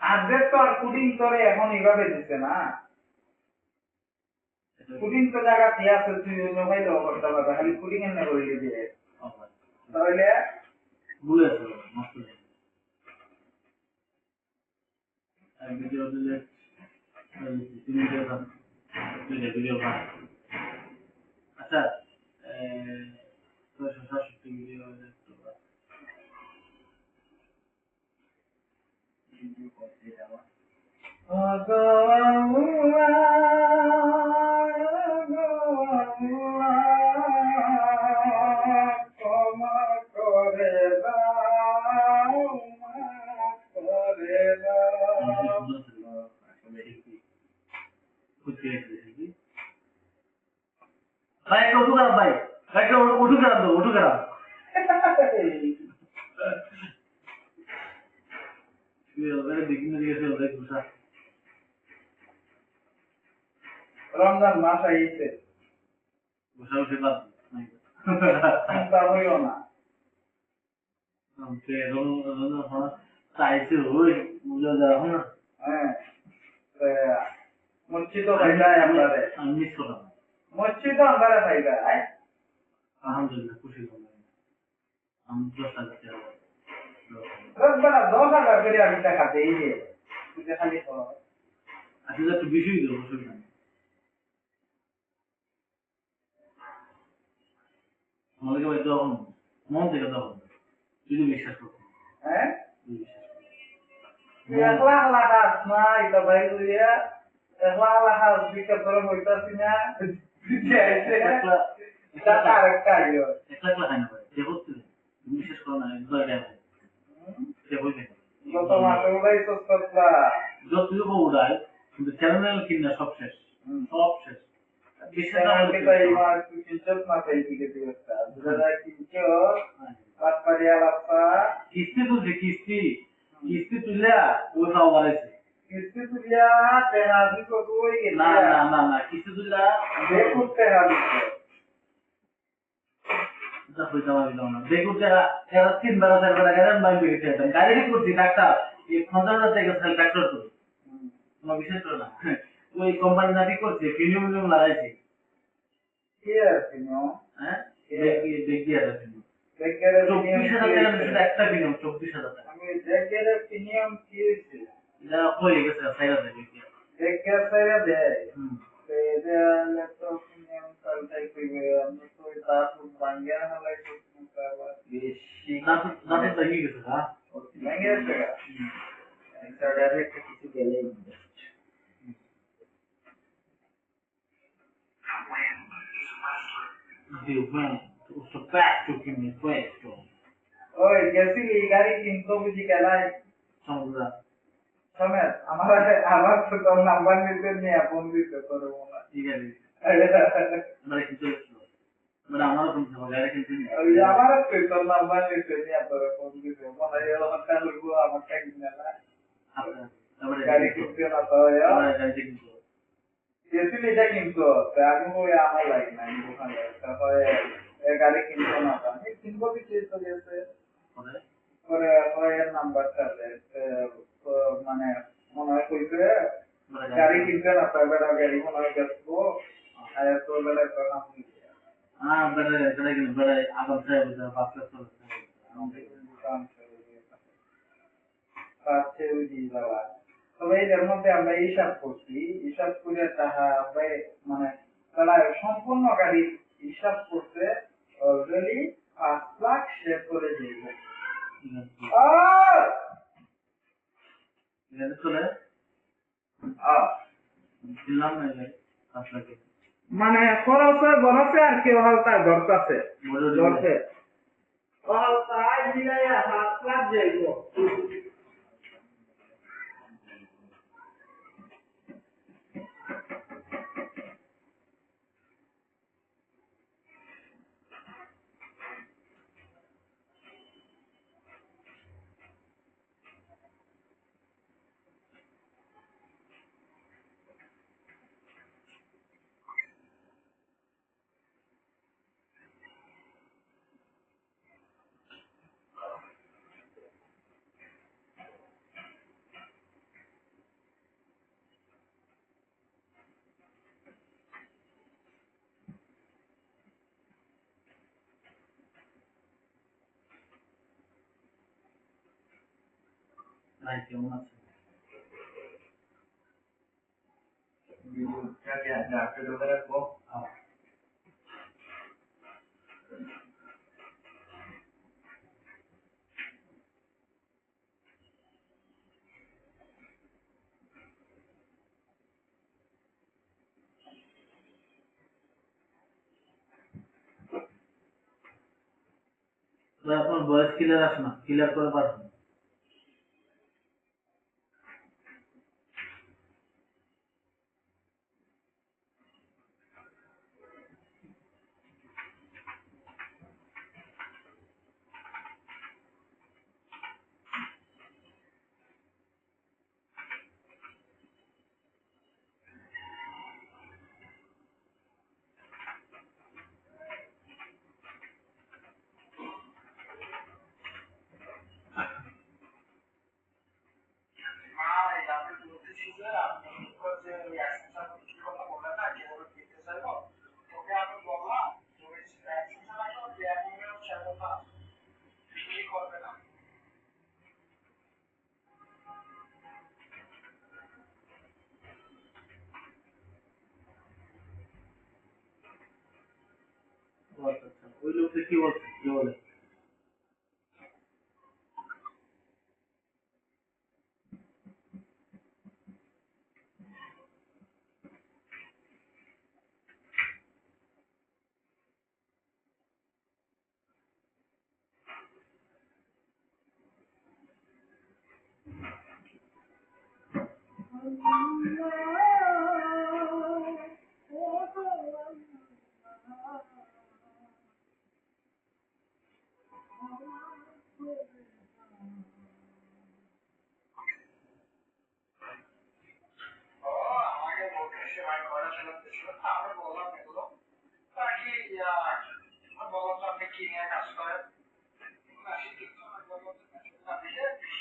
Update তো আর pudding করে এখন এইভাবে দিছে না। পুডিং তো জায়গা দিয়ে আছে, তুই ভাই দেওয়া করতে পারবে খালি পুডিং এনে করে দিয়ে। তাহলে? আচ্ছা ছয়শো সাতষট্টি ভিডিও Allahu Akbar রমজান মাস আইছে। চিন্তা হইও না চাইছে ওই বুঝা যাওয়া না হ্যাঁ মসজিদও ভাইবাই আপনারে মিস করলাম মসজিদও আপনারে ভাইবাই আলহামদুলিল্লাহ খুশি হলাম। আমি দশ টাকা দেওয়া আচ্ছা একটু বেশিই দেবো নেই আমাদেরকে ভাই দেওয়া হবে। মন থেকে দেওয়া হবে। যদি বিশ্বাস করতে হ্যাঁ একলা একলা হাস না এটা ভাই কইয়া একলা একলা হাস দিকে তোর হইতাছি না একলা একলা খাই না ভাই যে হচ্ছে তুমি বিশ্বাস করো না একবার এটা হয় সে হইবে না। গত মাসে উড়াই সস্তা যতটুকু উড়ায় কিন্তু চ্যানেল কিনা সব শেষ সব শেষ কিস্তি তুলছে কিস্তি কিস্তি তুলে ওই খাওয়া বাড়াইছে না না না না কিস্তি দেখুন বাইক গাড়ি ঠিক করছি ডাক্তার এই হাজার টাকা সাল তোমার করো। না। ওই কোম্পানি করছে? লাগাইছে। হ্যাঁ? দেখি আর চব্বিশ হাজার টাকা শুধু একটা ফিলিম চব্বিশ হাজার টাকা। আমি dekere piniam kisi এটা হয়ে গেছে সাইরা দেখি হুম। আমি তো বাঙ্গিয়া হলাই বেশি। হ্যাঁ কিনতো বুঝি কেলাই সমেত আমার আমার তো তোর নাম্বার নিতে নিয়ে ফোন দিতে তোর মনে ঠিক আছে। আমরা কিন্তু আমরা আমারও কিন্তু গাড়ি কিন্তু ওই আমার তো তোর নাম্বার নিতে নিয়ে তোর ফোন দিতে ওটা লইবো আমারটা কিনে না। তারপরে গাড়ি কিনতে না তো আমরা গাড়িতে কিন্তু। গেছিলি এটা কিনতো আমি ওই আমার লাগে না দোকানে তারপরে গাড়ি কিনতো না কিনবো গেছে। পরে এর নাম্বারটা দেয় মানে মনে হয় কইছে গাড়ি কিনতে না না গাড়ি মনে হয় আর এত নাম হ্যাঁ আগাম সাহেব বাস তবে এর মধ্যে আমরা হিসাব করছি হিসাব করে তাহা আমরা মানে তারা সম্পূর্ণ গাড়ির হিসাব করতে অলরেডি পাঁচ লাখ সেভ করে চলে দিলাম না আপনাকে মানে খরচে বরফে আর কেউ হালতা ধরতাছে ধরছে ও হালতা মিলাইয়া লাখ যাইব। ভাই কেমন আছে ভিডিওটাকে আমি আপলোড করে রাখব হ্যাঁ। ভাই, আপনার ভয়েস ক্লিয়ার আসে না? ক্লিয়ার করে পারবেন আচ্ছা আচ্ছা ওই লোকটা কি বলছে কি বলে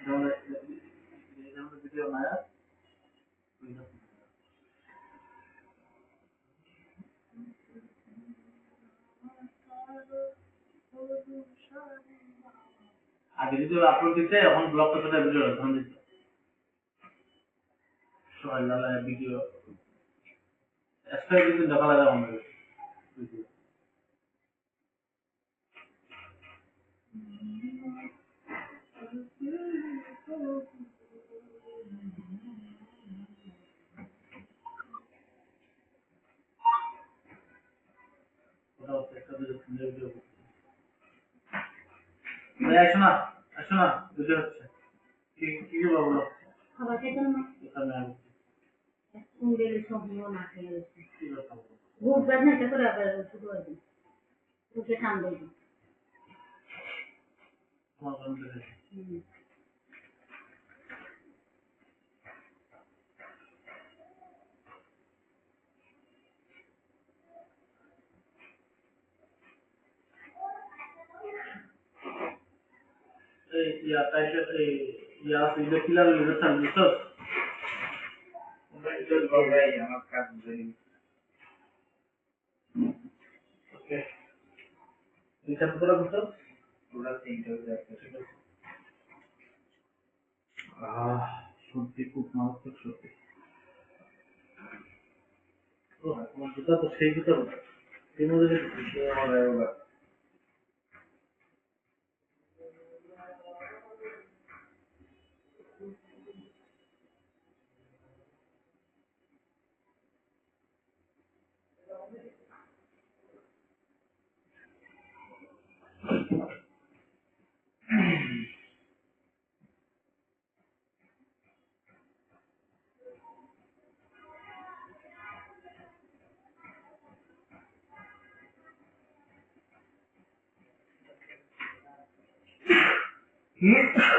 যেমন যেমন ভিডিও না আগে যদি আপলোড দিতে, এখন ব্লক করতে ভিডিও এখন দিত। লালা ভিডিও এক্সট্রা কিন্তু দেখা লাগা আমাদের। ওটা একটা ভিডিও আসো না বুঝে যাচ্ছে কি কি বলব? খাবার খেতে না এখানে আমি না খেয়ে গেছে। বুক বেদনা এটা করে আবার ওষুধ হয়ে যায়। বুকে ঠান্ডা যায়। তোমার কোন দেখেছি হুম। এই ইয়া টাইটেল এই ইয়া আছে এটা লিখেছেন বুঝছ আমার টোটাল তিনটে আহ সত্যি খুব মারাত্মক সত্যি। ও তোমার জুতা তো সেই জুতা। এর মধ্যে আমার এবার কি